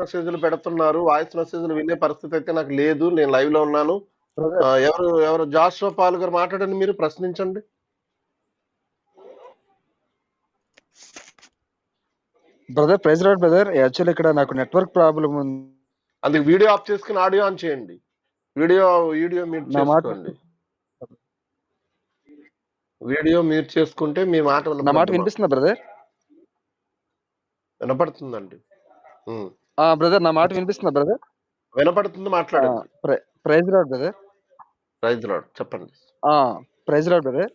మెసేజ్లు పెడుతున్నారు. వాయిస్ మెసేజ్లు వినే పరిస్థితి అయితే నాకు లేదు. నేను లైవ్లో ఉన్నాను. ఎవరు ఎవరు జాషువా పాల్ గారు మాట్లాడండి మీరు ప్రశ్నించండి. బ్రదర్ ప్రైజ్ రాడ్ బ్రదర్. యాక్చువల్ ఇక్కడ నాకు నెట్వర్క్ ప్రాబ్లం ఉంది. అందుకు వీడియో ఆఫ్ చేసుకుని ఆడియో ఆన్ చేయండి. వీడియో వీడియో మ్యూట్ మాట చేసుకోండి. వీడియో మ్యూట్ చేసుకుంటే మీ మాట నా మాట వినిపిస్తుందా బ్రదర్? వినపడుతుందండి. ఆ బ్రదర్ నా మాట వినిపిస్తుందా బ్రదర్ వినపడుతుంది మాట్లాడండి ప్రైజ్ రాడ్ బ్రదర్ ప్రైజ్ లాడ్ చెప్పండి. ప్రైజ్ రాడ్ బ్రదర్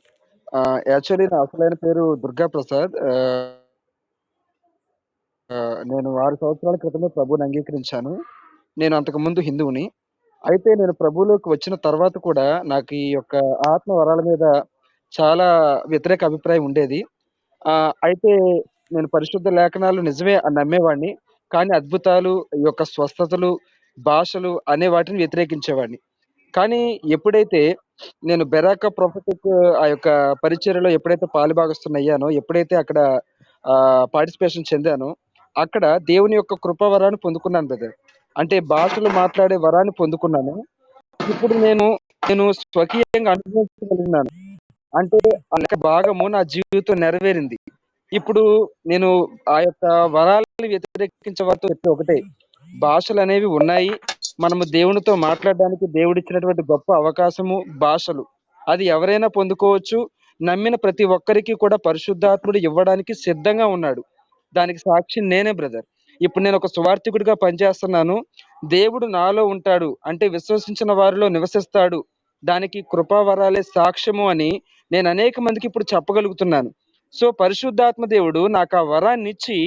యాక్చువల్లీ నా అసలైన పేరు దుర్గా ప్రసాద్. ఆ, ఆ, నేను ఆరు సంవత్సరాల క్రితమే ప్రభువుని అంగీకరించాను. నేను అంతకు ముందు హిందువుని. అయితే నేను ప్రభువులోకి వచ్చిన తర్వాత కూడా నాకు ఈ యొక్క ఆత్మ వరాల మీద చాలా వ్యతిరేక అభిప్రాయం ఉండేది. ఆ అయితే నేను పరిశుద్ధ లేఖనాలు నిజమే అని నమ్మేవాడిని. కానీ అద్భుతాలు ఈ యొక్క స్వస్థతలు భాషలు అనే వాటిని వ్యతిరేకించేవాడిని. కానీ ఎప్పుడైతే నేను బెరాక ప్రొఫెటిక్ ఆ యొక్క పరిచర్యలో ఎప్పుడైతే పాలుభాగస్తున్నాయ్యానో ఎప్పుడైతే అక్కడ ఆ పార్టిసిపేషన్ చెందానో అక్కడ దేవుని యొక్క కృప వరాన్ని పొందుకున్నాను బ్రదర్. అంటే భాషలు మాట్లాడే వరాన్ని పొందుకున్నాను. ఇప్పుడు నేను నేను స్వకీయంగా అనుభవించగలిగినాను. అంటే ఆ భాగము నా జీవితం నెరవేరింది. ఇప్పుడు నేను ఆ యొక్క వరాలను వ్యతిరేకించే వారితో ఒకటే. భాషలు అనేవి ఉన్నాయి. మనము దేవునితో మాట్లాడడానికి దేవుడిచ్చినటువంటి గొప్ప అవకాశము భాషలు. అది ఎవరైనా పొందుకోవచ్చు. నమ్మిన ప్రతి ఒక్కరికి కూడా పరిశుద్ధాత్ముడు ఇవ్వడానికి సిద్ధంగా ఉన్నాడు. దానికి సాక్షి నేనే బ్రదర్. ఇప్పుడు నేను ఒక సువార్థికుడిగా పనిచేస్తున్నాను. దేవుడు నాలో ఉంటాడు. అంటే విశ్వసించిన వారిలో నివసిస్తాడు. దానికి కృపావరాలే సాక్ష్యము అని నేను అనేక మందికి ఇప్పుడు చెప్పగలుగుతున్నాను. సో పరిశుద్ధాత్మ దేవుడు నాకు ఆ వరాన్ని ఇచ్చి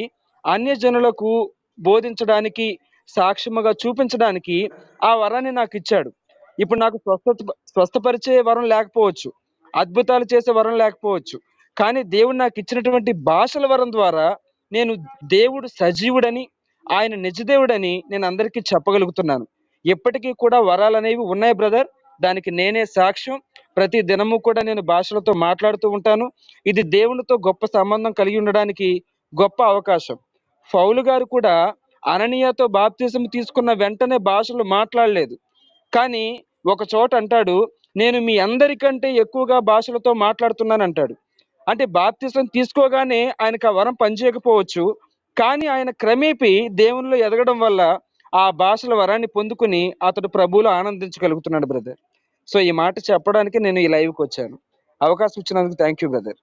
అన్యజనులకు బోధించడానికి సాక్ష్యముగా చూపించడానికి ఆ వరాన్ని నాకు ఇచ్చాడు. ఇప్పుడు నాకు స్వస్థత స్వస్థపరిచే వరం లేకపోవచ్చు అద్భుతాలు చేసే వరం లేకపోవచ్చు కానీ దేవుడు నాకు ఇచ్చినటువంటి భాషల వరం ద్వారా నేను దేవుడు సజీవుడని ఆయన నిజదేవుడని నేను అందరికీ చెప్పగలుగుతున్నాను. ఎప్పటికీ కూడా వరాలు అనేవి ఉన్నాయి బ్రదర్ దానికి నేనే సాక్ష్యం. ప్రతి దినము కూడా నేను భాషలతో మాట్లాడుతూ ఉంటాను. ఇది దేవునితో గొప్ప సంబంధం కలిగి ఉండడానికి గొప్ప అవకాశం. ఫౌలు గారు కూడా అననీయతో బాప్తిజం తీసుకున్న వెంటనే భాషలు మాట్లాడలేదు. కానీ ఒక చోట అంటాడు నేను మీ అందరికంటే ఎక్కువగా భాషలతో మాట్లాడుతున్నాను అంటాడు అంటే బాప్తిజం తీసుకోగానే ఆయనకు ఆ వరం పనిచేయకపోవచ్చు. కానీ ఆయన క్రమేపీ దేవునిలో ఎదగడం వల్ల ఆ భాషల వరాన్ని పొందుకుని అతడు ప్రభువులు ఆనందించగలుగుతున్నాడు బ్రదర్. సో ఈ మాట చెప్పడానికి నేను ఈ లైవ్కి వచ్చాను. అవకాశం ఇచ్చినందుకు థ్యాంక్ యూ బ్రదర్.